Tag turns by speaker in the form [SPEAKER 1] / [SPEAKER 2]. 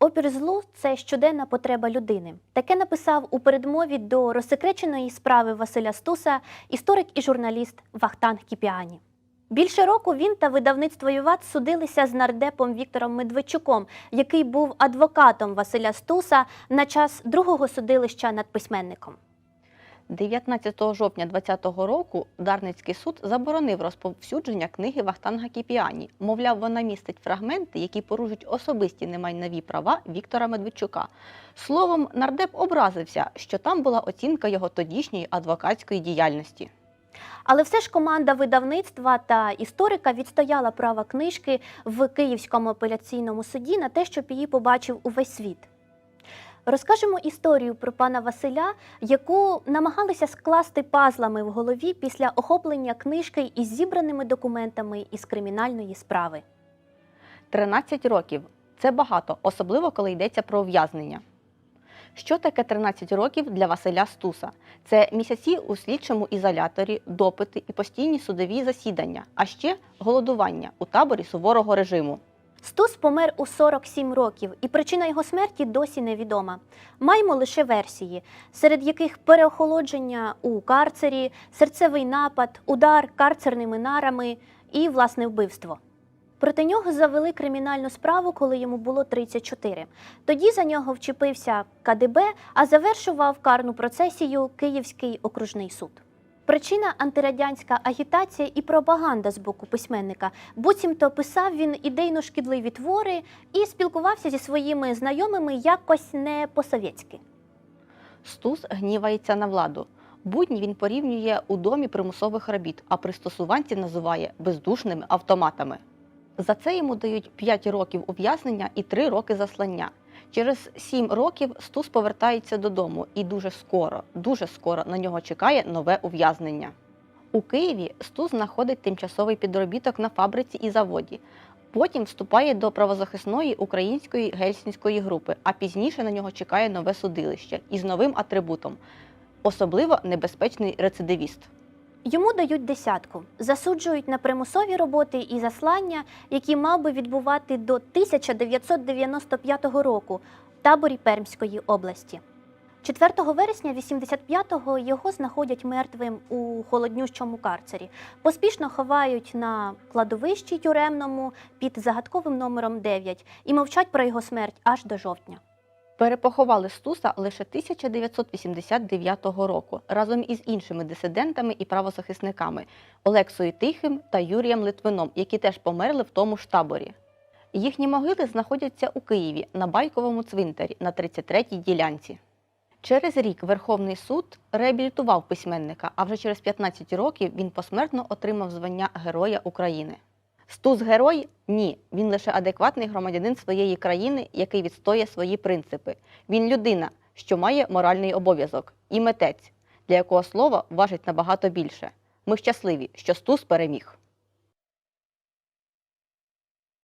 [SPEAKER 1] Опір злу це щоденна потреба людини. Таке написав у передмові до розсекреченої справи Василя Стуса історик і журналіст Вахтанг Кіпіані. Більше року він та видавництво ЮВАТ судилися з нардепом Віктором Медведчуком, який був адвокатом Василя Стуса на час другого судилища над письменником.
[SPEAKER 2] 19 жовтня 2020 року Дарницький суд заборонив розповсюдження книги Вахтанга Кіпіані. Мовляв, вона містить фрагменти, які порушують особисті немайнові права Віктора Медведчука. Словом, нардеп образився, що там була оцінка його тодішньої адвокатської діяльності.
[SPEAKER 1] Але все ж команда видавництва та історика відстояла право книжки в Київському апеляційному суді на те, щоб її побачив увесь світ. Розкажемо історію про пана Василя, яку намагалися скласти пазлами в голові після охоплення книжки із зібраними документами із кримінальної справи.
[SPEAKER 2] 13 років це багато, особливо коли йдеться про ув'язнення. Що таке 13 років для Василя Стуса? Це місяці у слідчому ізоляторі, допити і постійні судові засідання, а ще голодування у таборі суворого режиму.
[SPEAKER 1] Стус помер у 47 років, і причина його смерті досі невідома. Маємо лише версії, серед яких переохолодження у карцері, серцевий напад, удар карцерними нарами і власне вбивство. Проти нього завели кримінальну справу, коли йому було 34. Тоді за нього вчепився КДБ, а завершував карну процесію Київський окружний суд. Причина антирадянська агітація і пропаганда з боку письменника. Буцімто писав він ідейно шкідливі твори і спілкувався зі своїми знайомими якось не по-совєтськи.
[SPEAKER 2] Стус гнівається на владу. Будні він порівнює у домі примусових робіт, а пристосуванців називає бездушними автоматами. За це йому дають 5 років ув'язнення і 3 роки заслання. Через 7 років Стус повертається додому, і дуже скоро, дуже скоро на нього чекає нове ув'язнення. У Києві Стус знаходить тимчасовий підробіток на фабриці і заводі. Потім вступає до правозахисної української гельсінської групи, а пізніше на нього чекає нове судилище із новим атрибутом особливо небезпечний рецидивіст.
[SPEAKER 1] Йому дають десятку, засуджують на примусові роботи і заслання, які мав би відбувати до 1995 року в таборі Пермської області. 4 вересня 85-го його знаходять мертвим у холоднющому карцері. Поспішно ховають на кладовищі тюремному під загадковим номером 9 і мовчать про його смерть аж до жовтня.
[SPEAKER 2] Перепоховали Стуса лише 1989 року разом із іншими дисидентами і правозахисниками Олексою Тихим та Юрієм Литвином, які теж померли в тому ж таборі. Їхні могили знаходяться у Києві на Байковому цвинтарі на 33-й ділянці. Через рік Верховний суд реабілітував письменника, а вже через 15 років він посмертно отримав звання Героя України. Стус герой? Ні. Він лише адекватний громадянин своєї країни, який відстоює свої принципи. Він людина, що має моральний обов'язок, і митець, для якого слово важить набагато більше. Ми щасливі, що Стус переміг.